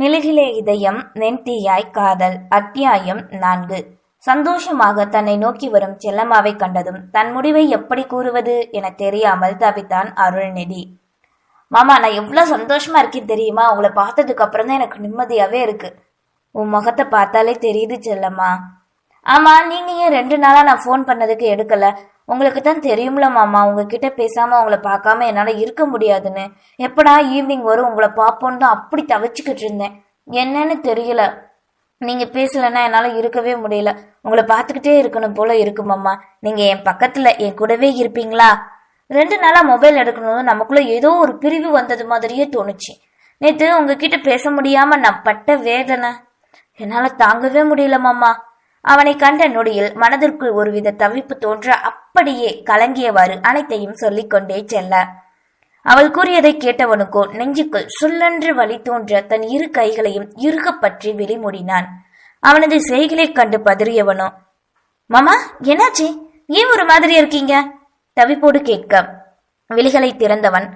மெழுகிலே இதயம் நென்தீயாய் காதல் அத்தியாயம் நான்கு. சந்தோஷமாக தன்னை நோக்கி வரும் செல்லம்மாவை கண்டதும் தன் முடிவை எப்படி கூறுவது என தெரியாமல் தவித்தான் அருள்நிதி மாமா நான் எவ்வளவு சந்தோஷமா இருக்கேன் தெரியுமா? உங்களை பார்த்ததுக்கு அப்புறம் தான் எனக்கு நிம்மதியாவே இருக்கு. உன் முகத்தை பார்த்தாலே தெரியுது செல்லம்மா. ஆமா நீங்க ஏன் ரெண்டு நாளா நான் ஃபோன் பண்ணதுக்கு எடுக்கல? உங்களுக்கு தான் தெரியும்ல மாமா உங்ககிட்ட பேசாம உங்களை பார்க்காம என்னால இருக்க முடியாதுன்னு. எப்படா ஈவினிங் வரும் உங்களை பார்ப்போன்னு தான் அப்படி தவிச்சுக்கிட்டு இருந்தேன். என்னன்னு தெரியல. நீங்க பேசலன்னா என்னால இருக்கவே முடியல. உங்களை பார்த்துக்கிட்டே இருக்கணும் போல இருக்கு மாமா. நீங்க என் பக்கத்துல என் கூடவே இருப்பீங்களா? ரெண்டு நாளா மொபைல் எடுக்கணும்னு நமக்குள்ள ஏதோ ஒரு பிரிவு வந்தது மாதிரியே தோணுச்சு. நேற்று உங்ககிட்ட பேச முடியாம நான் பட்ட வேதனை. என்னால தாங்கவே முடியல மாமா. அவனை கண்ட நொடியில் மனதிற்குள் ஒருவித தவிப்பு தோன்ற அப்படியே கலங்கியவாறு அனைத்தையும் சொல்லிக்கொண்டே செல்ல. அவள் கூறியதை கேட்டவனுக்கோ நெஞ்சுக்குள் சொல்லென்று வழி தோன்ற தன் இரு கைகளையும் இறுகப்பற்றி விழிமூடினான். அவனது செய்களைக் கண்டு பதறியவனோ மாமா என்னாச்சு? ஏன் ஒரு மாதிரி இருக்கீங்க? தவிப்போடு கேட்க. விழிகளை திறந்தவன்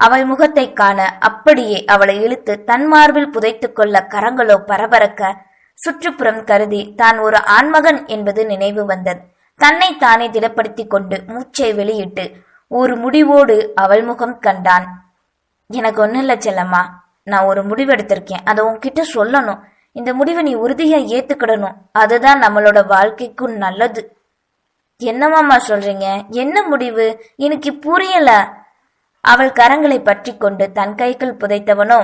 அவள் முகத்தை காண அப்படியே அவளை இழுத்து தன் மார்பில் புதைத்துக் கொள்ள கரங்களோ பரபரக்க சுற்றுப்புறம் கருதி தான் ஒரு ஆண்மகன் என்பது நினைவு வந்தது. தன்னை தானே திடப்படுத்திக் கொண்டு மூச்சை வெளியிட்டு ஒரு முடிவோடு அவள் முகம் கண்டான். எனக்கு ஒன்றும் இல்லை செல்லம்மா. நான் ஒரு முடிவு எடுத்திருக்கேன் அதை உன்கிட்ட சொல்லணும். இந்த முடிவை நீ உறுதியா ஏத்துக்கிடணும். அதுதான் நம்மளோட வாழ்க்கைக்கும் நல்லது. என்னமாமா சொல்றீங்க? என்ன முடிவு? எனக்கு புரியல. அவள் கரங்களை பற்றி கொண்டு தன் கைகள் புதைத்தவனோ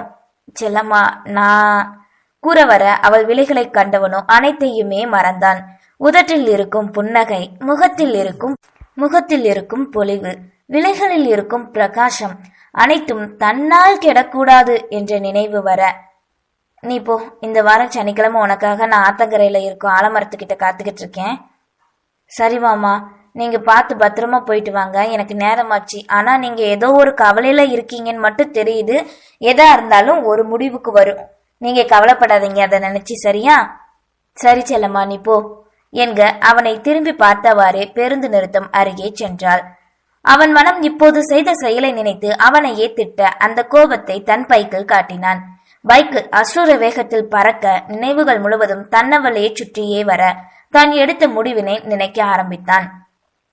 செல்லம்மா நான் கூற வர அவள் விலைகளை கண்டவனோ அனைத்தையுமே மறந்தான். உதட்டில் இருக்கும் புன்னகை முகத்தில் இருக்கும் முகத்தில் இருக்கும் பொலிவு விலைகளில் இருக்கும் பிரகாசம் அனைத்தும் தன்னால் கெடக்கூடாது என்ற நினைவு வர. நீ போ இந்த வாரம் சனிக்கிழமை உனக்காக நான் ஆத்தங்கரையில இருக்கும் ஆலமரத்துக்கிட்ட காத்துக்கிட்டு இருக்கேன். சரி மாமா நீங்க பார்த்து பத்திரமா போயிட்டு வாங்க. எனக்கு நேரமாச்சு. ஆனா நீங்க ஏதோ ஒரு கவலையில இருக்கீங்கன்னு மட்டும் தெரியுது. எதா இருந்தாலும் ஒரு முடிவுக்கு வரும். நீங்க கவலைப்படாதீங்க அதை நினைச்சு சரியா? சரி செல்லம்மா நீ போ. என்க அவனை திரும்பி பார்த்தவாறே பேருந்து நிறுத்தம் அருகே சென்றாள். அவன் மனம் இப்போது செய்த செயலை நினைத்து அவனையே திட்ட அந்த கோபத்தை தன் பைக்கில் காட்டினான். பைக்கு அசுர வேகத்தில் பறக்க நினைவுகள் முழுவதும் தன்னவளையே சுற்றியே வர தான் எடுத்த முடிவினை நினைக்க ஆரம்பித்தான்.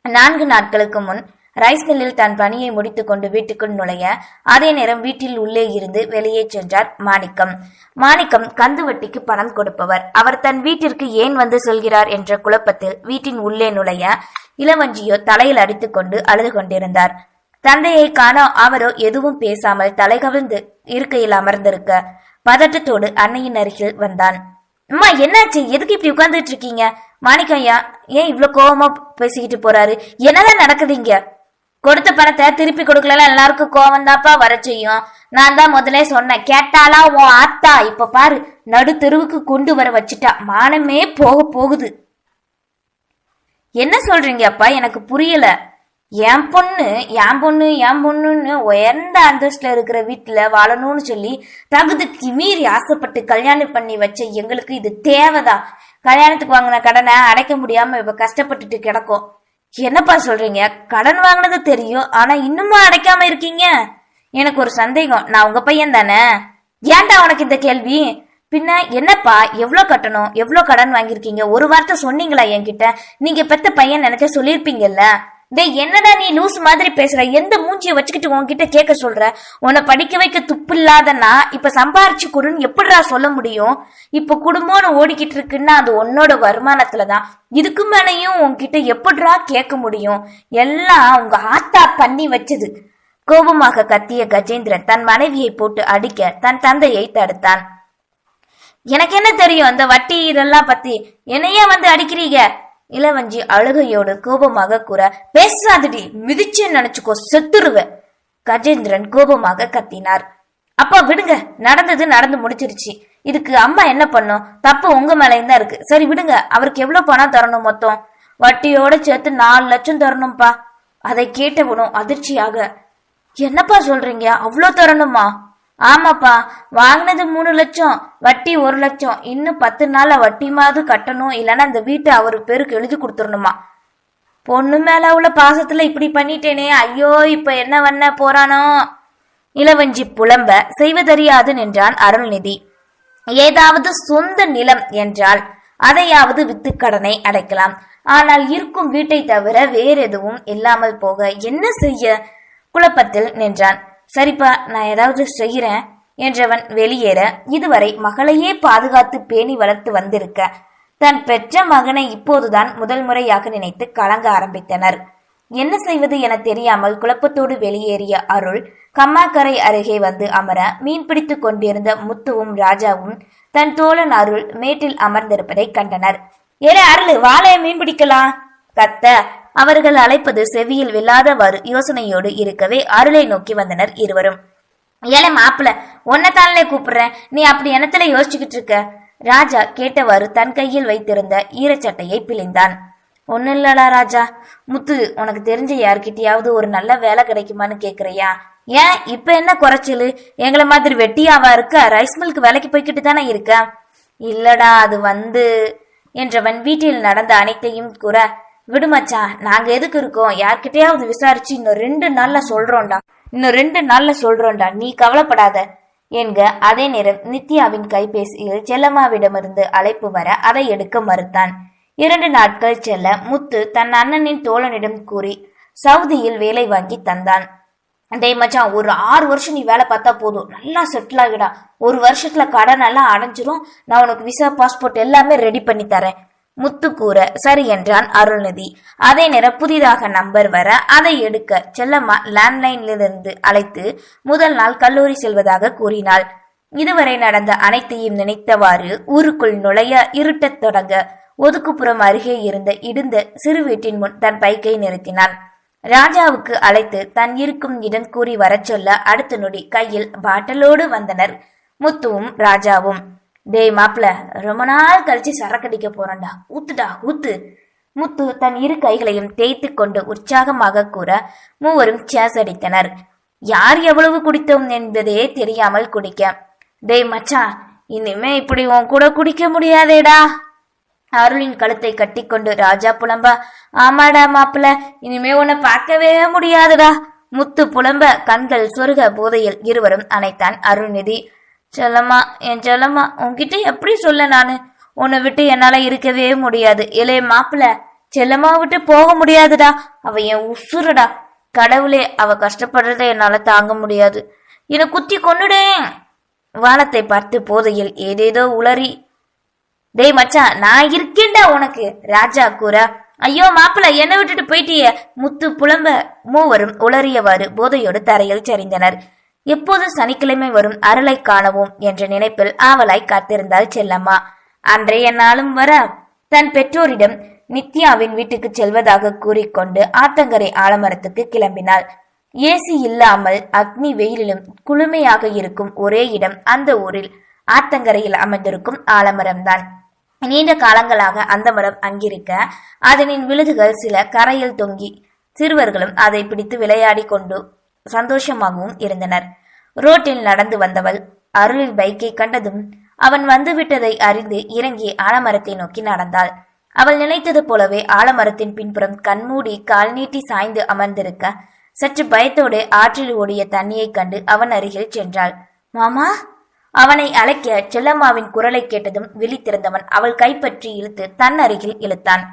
நான்கு நாட்களுக்கு முன் ரைஸ் மில்லில் தன் பணியை முடித்துக்கொண்டு வீட்டுக்குள் நுழைய அதே நேரம் வீட்டில் உள்ளே இருந்து வெளியே சென்றார் மாணிக்கம். மாணிக்கம் கந்துவட்டிக்கு பணம் கொடுப்பவர். அவர் தன் வீட்டிற்கு ஏன் வந்து சொல்கிறார் என்ற குழப்பத்தில் வீட்டின் உள்ளே நுழைய இளவஞ்சியோ தலையில் அடித்துக்கொண்டு அழுது கொண்டிருந்தார். தந்தையை காண அவரோ எதுவும் பேசாமல் தலைகவிழ்ந்து இருக்கையில் அமர்ந்திருக்க பதட்டத்தோடு அன்னையின் அருகில் வந்தான். அம்மா என்னாச்சு? எதுக்கு இப்படி உட்கார்ந்துட்டு இருக்கீங்க? மாணிக்கையா ஏன் இவ்ளோ கோபமா பேசிக்கிட்டு போறாரு? என்னதான் நடக்குது இங்க? கொடுத்த பணத்தை திருப்பி கொடுக்கல எல்லாருக்கும் கோவம் தாப்பா வர செய்யும். நான் தான் முதலே சொன்னேன். கேட்டாலா உன் ஆத்தா இப்ப பாரு நடு தெருவுக்கு கொண்டு வர வச்சுட்டா. மானமே போக போகுது. என்ன சொல்றீங்க அப்பா? எனக்கு புரியல. என் பொண்ணு என் பொண்ணு என் பொண்ணுன்னு உயர்ந்த அந்தஸ்துல இருக்கிற வீட்டுல வாழணும்னு சொல்லி தகுதிக்கு மீறி ஆசைப்பட்டு கல்யாணம் பண்ணி வச்ச எங்களுக்கு இது தேவைதான். கல்யாணத்துக்கு வாங்கின கடனை அடைக்க முடியாம இப்ப கஷ்டப்பட்டுட்டு கிடக்கும். என்னப்பா சொல்றீங்க? கடன் வாங்கினது தெரியும் ஆனா இன்னுமா அடைக்காம இருக்கீங்க? எனக்கு ஒரு சந்தேகம். நான் உங்க பையன் தானே? ஏன்டா உனக்கு இந்த கேள்வி? பின்ன என்னப்பா எவ்வளோ கட்டணும்? எவ்வளோ கடன் வாங்கியிருக்கீங்க? ஒரு வார்த்தை சொன்னீங்களா என்கிட்ட? நீங்க பெத்த பையன் நினைச்ச சொல்லியிருப்பீங்கல்ல? டேய் என்னடா நீ லூஸ் மாதிரி பேசுற? எந்த மூஞ்சிய வச்சுக்கிட்டு உன்கிட்ட கேட்க சொல்ற? உன்னை படிக்க வைக்க துப்பு இல்லாதனா இப்ப சம்பாரிச்சு கொடுன்னு எப்படிடா சொல்ல முடியும்? இப்ப குடும்பம்னு ஓடிக்கிட்டு இருக்குன்னா அது உன்னோட வருமானத்துலதான் இதுக்கு மேலையும் உன்கிட்ட எப்படிடா கேட்க முடியும்? எல்லாம் உங்க ஆத்தா பண்ணி வச்சது. கோபமாக கத்திய கஜேந்திரன் தன் மனைவியை போட்டு அடிக்க தன் தந்தையை தடுத்தான். எனக்கு என்ன தெரியும் அந்த வட்டி இதெல்லாம் பத்தி? என்னையே வந்து அடிக்கிறீங்க? இளவஞ்சி அழுகையோடு கோபமாக கூற பேசாதடி மிதிச்சு நினைச்சுக்கோ செத்துருவேன் கஜேந்திரன் கோபமாக கத்தினார். அப்பா விடுங்க நடந்தது நடந்து முடிச்சிருச்சு. இதுக்கு அம்மா என்ன பண்ணும்? தப்பு உங்க மேலையும் தான் இருக்கு. சரி விடுங்க அவருக்கு எவ்வளவு பணம் தரணும் மொத்தம்? வட்டியோட சேர்த்து நாலு லட்சம் தரணும்ப்பா அதை கேட்டவனும் அதிர்ச்சியாக என்னப்பா சொல்றீங்க? அவ்வளோ தரணுமா? ஆமாப்பா வாங்கினது மூணு லட்சம் வட்டி ஒரு லட்சம். இன்னும் பத்து நாள்ல வட்டிமாவது கட்டணும் இல்லைன்னா அந்த வீட்டை அவர் பேருக்கு எழுதி கொடுத்துடணுமா? பொண்ணு மேல உள்ள பாசத்துல இப்படி பண்ணிட்டேனே ஐயோ இப்ப என்ன பண்ண போறானோ? இளவஞ்சி புலம்ப செய்வதறியாது நின்றான் அருள்நிதி. ஏதாவது சொந்த நிலம் என்றால் அதையாவது வித்து கடனை அடைக்கலாம். ஆனால் இருக்கும் வீட்டை தவிர வேறெதுவும் இல்லாமல் போக என்ன செய்ய? குழப்பத்தில் நின்றான். சரிப்பா நான் ஏதாவது செய்கிறேன் என்றவன் வெளியேற இதுவரை மகளையே பாதுகாத்து பேணி வளர்த்து வந்திருக்க. தன் பெற்ற மகனை இப்போதுதான் முதல் முறையாக நினைத்து கலங்க ஆரம்பித்தனர். என்ன செய்வது என தெரியாமல் குழப்பத்தோடு வெளியேறிய அருள் கம்மாக்கரை அருகே வந்து அமர மீன்பிடித்து கொண்டிருந்த முத்துவும் ராஜாவும் தன் தோழன் அருள் மேட்டில் அமர்ந்திருப்பதை கண்டனர். ஏற அருள் வாழைய மீன் பிடிக்கலாம். கத்த அவர்கள் அழைப்பது செவியில் விழாதவாறு யோசனையோடு இருக்கவே அருளை நோக்கி வந்தனர் இருவரும். ஏழை மாப்பிள உன்னைத்தானே கூப்பிடுறேன். நீ அப்படி எனத்துல யோசிச்சுக்கிட்டு இருக்க? ராஜா கேட்டவாறு தன் கையில் வைத்திருந்த ஈரச்சட்டையை பிழிந்தான். ஒன்னும் இல்லடா ராஜா. முத்து உனக்கு தெரிஞ்ச யார்கிட்டயாவது ஒரு நல்ல வேலை கிடைக்குமான்னு கேக்குறியா? ஏன் இப்ப என்ன குறைச்சலு? எங்களை மாதிரி வெட்டியாவா இருக்க ரைஸ் மில்க் வேலைக்கு போய்கிட்டு தானே இருக்க? இல்லடா அது வந்து என்றவன் வீட்டில் நடந்த அனைத்தையும் கூற விடுமச்சா நாங்க எதுக்கு இருக்கோம்? யார்கிட்டயாவது விசாரிச்சு இன்னும் ரெண்டு நாள்ல சொல்றோம்டா. இன்னும் ரெண்டு நாள்ல சொல்றோம்டா. நீ கவலைப்படாத. என்க அதே நேரம் நித்யாவின் கைபேசியில் செல்லம்மாவிடமிருந்து அழைப்பு வர அதை எடுக்க மறுத்தான். இரண்டு நாட்கள் செல்ல முத்து தன் அண்ணனின் தோழனிடம் கூறி சவுதியில் வேலை வாங்கி தந்தான். டேய் மச்சான் ஒரு ஆறு வருஷம் நீ வேலை பார்த்தா போதும். நல்லா செட்டில் ஆகிடா. ஒரு வருஷத்துல கடன் எல்லாம் அடைஞ்சிரும். நான் உனக்கு விசா பாஸ்போர்ட் எல்லாமே ரெடி பண்ணி தரேன். முத்து கூற சரி என்றான் அருள்நிதி. அதே நேரம் புதிதாக நம்பர் வர அதை எடுக்க செல்லம்மா லேண்ட்லைனிலிருந்து அழைத்து முதல் நாள் கல்லூரி செல்வதாக கூறினாள். இதுவரை நடந்த அனைத்தையும் நினைத்தவாறு ஊருக்குள் நுழைய இருட்டத் தொடங்க ஒதுக்குப்புறம் அருகே இருந்த இடிந்த சிறு வீட்டின் முன் தன் பைக்கை நிறுத்தினான். ராஜாவுக்கு அழைத்து தன் இருக்கும் இடம் கூறி வரச் சொல்ல அடுத்த நொடி கையில் பாட்டலோடு வந்தனர். முத்துவும் ராஜாவும். டேய் மாப்ள ரொம்ப நாள் கழிச்சு சரக்கடிக்க போறேன்டா. ஊத்துடா ஊத்து. முத்து தன் இரு கைகளையும் தேய்த்து கொண்டு உற்சாகமாக கூற மூவரும் சேஸ் அடித்தனர். யார் எவ்வளவு குடித்தோம் என்பதே தெரியாமல் குடிக்க. டேய் மச்சான் இனிமே இப்படி உன் கூட குடிக்க முடியாதேடா. அருளின் கழுத்தை கட்டிக்கொண்டு ராஜா புலம்ப ஆமாடா மாப்பிள இனிமே உன்னை பார்க்கவே முடியாதுடா. முத்து புலம்ப கண்கள் சொருக போதையில் இருவரும் அணைத்தான் அருள்நிதி. செல்லம்மா என் செல்லம்மா உன்கிட்ட எப்படி சொல்ல நானு? உன்னை விட்டு என்னால இருக்கவே முடியாது. இளைய மாப்பிள செல்லம்மா விட்டு போக முடியாதுடா. அவ என் உசுருடா. கடவுளே அவ கஷ்டப்படுறத என்னால தாங்க முடியாது. என்னை குத்தி கொன்னுடேன். வானத்தை பார்த்து போதையில் ஏதேதோ உளறி டேய் மச்சான் நான் இருக்கேன்டா உனக்கு. ராஜா கூற ஐயோ மாப்பிள என்ன விட்டுட்டு போயிட்டிய. முத்து புலம்ப மூவரும் உளறியவாறு போதையோடு தரையில் சரிந்தனர். எப்போது சனிக்கிழமை வரும் அருளை காணவும் என்ற நினைப்பில் ஆவலாய் காத்திருந்தாள் செல்லம்மா. அன்றைய நாளும் வர தன் பெற்றோரிடம் நித்யாவின் வீட்டுக்கு செல்வதாக கூறிக்கொண்டு ஆத்தங்கரை ஆலமரத்துக்கு கிளம்பினாள். ஏசி இல்லாமல் அக்னி வெயிலிலும் குளுமையாக இருக்கும் ஒரே இடம் அந்த ஊரில். ஆத்தங்கரையில் அமைந்திருக்கும் ஆலமரம்தான். நீண்ட காலங்களாக அந்த மரம் அங்கிருக்க அதனின் விழுதுகள் சில கரையில் தொங்கி சிறுவர்களும் அதை பிடித்து விளையாடி கொண்டு சந்தோஷமாகவும் இருந்தனர். ரோட்டில் நடந்து வந்தவள் அருளில் பைக்கை கண்டதும் அவன் வந்துவிட்டதை அறிந்து இறங்கி ஆலமரத்தை நோக்கி நடந்தாள். அவள் நினைத்தது போலவே ஆலமரத்தின் பின்புறம் கண்மூடி கால் நீட்டி சாய்ந்து அமர்ந்திருக்க சற்று பயத்தோடு ஆற்றில் ஓடிய தண்ணியைக் கண்டு அவன் அருகில் சென்றாள். மாமா? அவனை அழைக்க செல்லம்மாவின் குரலை கேட்டதும் விழித்திருந்தவன் அவள் கைப்பற்றி இழுத்து தன் அருகில் இழுத்தான்.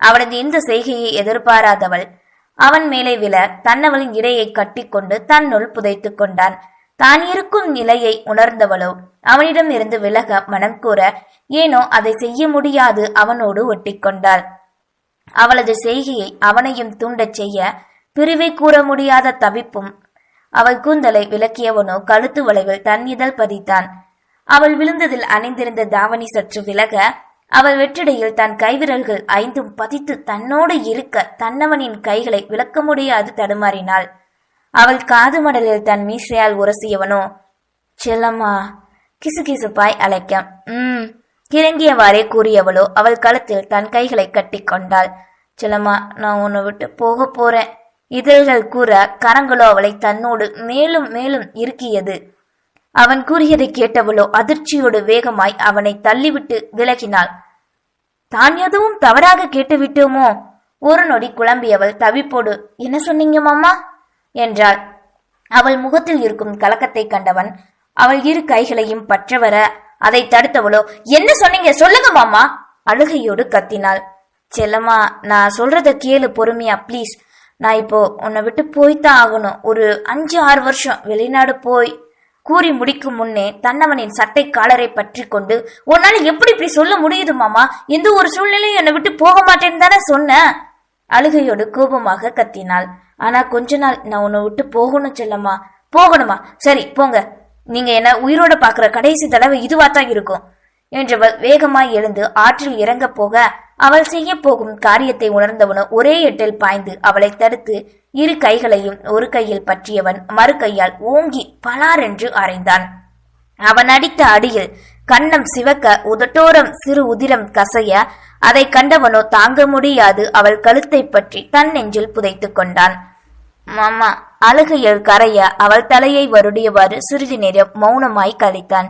அவனது இந்த செய்கையை எதிர்பாராதவள் அவன் மேலே விழ தன்னவளின் இடையை கட்டிக்கொண்டு தன்னுள் புதைத்துக் கொண்டான். தான் இருக்கும் நிலையை உணர்ந்தவளோ அவனிடம் இருந்து விலக மனம் கூற ஏனோ அதை செய்ய முடியாது அவனோடு ஒட்டிக்கொண்டாள் அவளது செய்கையை அவனையும் தூண்டச் செய்ய பிரிவை கூற முடியாத தவிப்பும் அவள் கூந்தலை விலக்கியவனோ கழுத்து வளைவில் தன் இதழ் பதித்தான். அவள் விழுந்ததில் அணிந்திருந்த தாவணி சற்று விலக அவள் வெற்றிடையில் தன் கைவிரல்கள் ஐந்தும் பதித்து தன்னோடு இருக்க தன்னவனின் கைகளை விளக்க முடியாது தடுமாறினாள். அவள் காது மடலில் தன் மீசையால் உரசியவனோ செல்லம்மா கிசுகிசுப்பாய் அழைக்க ம் கிறங்கியவாறே கூறியவளோ அவள் கழுத்தில் தன் கைகளை கட்டிக்கொண்டாள் செல்லம்மா நான் உன்னை விட்டு போக போறேன். இதழ்கள் கூற கரங்களோ அவளை தன்னோடு மேலும் மேலும் இருக்கியது அவன் கூறியதை கேட்டவளோ அதிர்ச்சியோடு வேகமாய் அவனை தள்ளிவிட்டு விலகினாள். தான் எதுவும் தவறாக கேட்டுவிட்டோமோ? ஒரு நொடி குழம்பியவள் தவிப்போடு என்ன சொன்னீங்க மாமா? என்றாள். அவள் முகத்தில் இருக்கும் கலக்கத்தை கண்டவன் அவள் இரு கைகளையும் பற்ற வர அதை தடுத்தவளோ என்ன சொன்னீங்க? சொல்லுங்க மாமா! அழுகையோடு கத்தினாள். செல்லம்மா நான் சொல்றத கேளு பொறுமையா ப்ளீஸ். நான் இப்போ உன்னை விட்டு போய்தான் ஆகணும். ஒரு அஞ்சு ஆறு வருஷம் வெளிநாடு போய் கூறி முடிக்கும் முன்னே தன்னவனின் சட்டை காலரை பற்றி கொண்டு உன்னால எப்படி இப்படி சொல்ல முடியுது மாமா? எந்த ஒரு சூழ்நிலையும் என்னை விட்டு போக மாட்டேன்னு தானே சொன்னேன் அழுகையோடு கோபமாக கத்தினாள். ஆனா கொஞ்ச நாள் நான் உன்னை விட்டு போகணும் செல்லம்மா. போகணுமா? சரி போங்க. நீங்க என்ன உயிரோட பாக்குற கடைசி தடவை இதுவா தான் இருக்கும். என்றவள் வேகமாய் எழுந்து ஆற்றில் இறங்க போக அவள் செய்ய போகும் காரியத்தை உணர்ந்தவனோ ஒரே எட்டில் பாய்ந்து அவளை தடுத்து இரு கைகளையும் ஒரு கையில் பற்றியவன் மறு கையால் ஓங்கி பலாரென்று அறைந்தான். அவன் அடித்த அடியில் கண்ணம் சிவக்க உதட்டோரம் சிறு உதிரம் கசைய அதை கண்டவனோ தாங்க முடியாது அவள் கழுத்தை பற்றி தன் நெஞ்சில் புதைத்துக் கொண்டான். மாமா அழுகையில் கரைய அவள் தலையை வருடியவாறு சிறிது நேரம் மௌனமாய் கழித்தான்.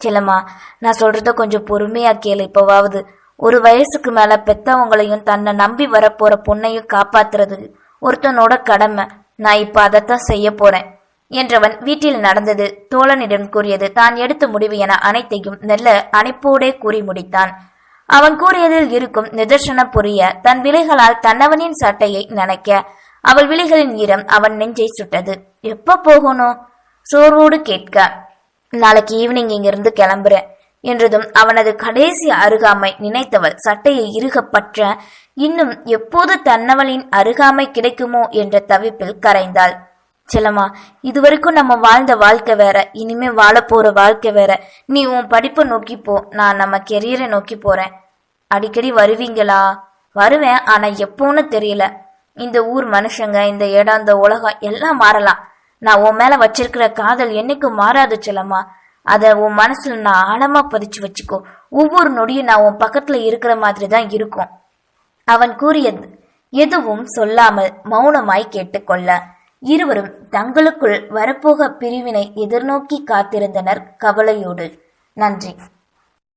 செல்லம்மா நான் சொல்றத கொஞ்சம் பொறுமையா கேளு. இப்பவாவது ஒரு வயசுக்கு மேல பெத்தவங்களையும் தன்னை நம்பி வரப்போற பொண்ணையும் காப்பாத்துறது ஒருத்தனோட கடமை. நான் இப்ப அதைத்தான் செய்ய போறேன் என்றவன் வீட்டில் நடந்தது தோழனிடம் கூறியது. தான் எடுத்த முடிவு என அனைத்தையும் நெல்ல அனைப்போடே கூறி முடித்தான். அவன் கூறியதில் இருக்கும் நிதர்சனம் புரிய தன் விலைகளால் தன்னவனின் சட்டையை நனைக்க அவள் விழிகளின் ஈரம் அவன் நெஞ்சை சுட்டது. எப்ப போகணும்? சோர்வோடு கேட்க. நாளைக்கு ஈவினிங் இங்கிருந்து கிளம்புறேன் என்றதும் அவனது கடைசி அருகாமை நினைத்தவள் சட்டையை இறுக பற்ற இன்னும் எப்போது தன்னவளின் அருகாமை கிடைக்குமோ என்ற தவிப்பில் கரைந்தாள். செல்லம்மா இதுவரைக்கும் நம்ம வாழ்ந்த வாழ்க்கை வேற இனிமே வாழப்போற வாழ்க்கை வேற. நீ உன் படிப்பை நோக்கி போ நான் நம்ம கெரியரை நோக்கி போறேன். அடிக்கடி வருவீங்களா? வருவேன் ஆனா எப்போன்னு தெரியல. இந்த ஊர் மனுஷங்க இந்த இடம் இந்த உலகம் எல்லாம் மாறலாம். நான் உன் மேல வச்சிருக்கிற காதல் என்னைக்கும் மாறாது செல்லம்மா. அத உன் மனசுல நான் ஆழமா பதிச்சு வச்சுக்கோ. ஒவ்வொரு நொடியும் நான் உன் பக்கத்துல இருக்கிற மாதிரி தான் இருக்கும். அவன் கூறியது எதுவும் சொல்லாமல் மௌனமாய் கேட்டுக்கொள்ள. இருவரும் தங்களுக்குள் வரப்போக பிரிவினை எதிர்நோக்கி காத்திருந்தனர் கவலையோடு. நன்றி.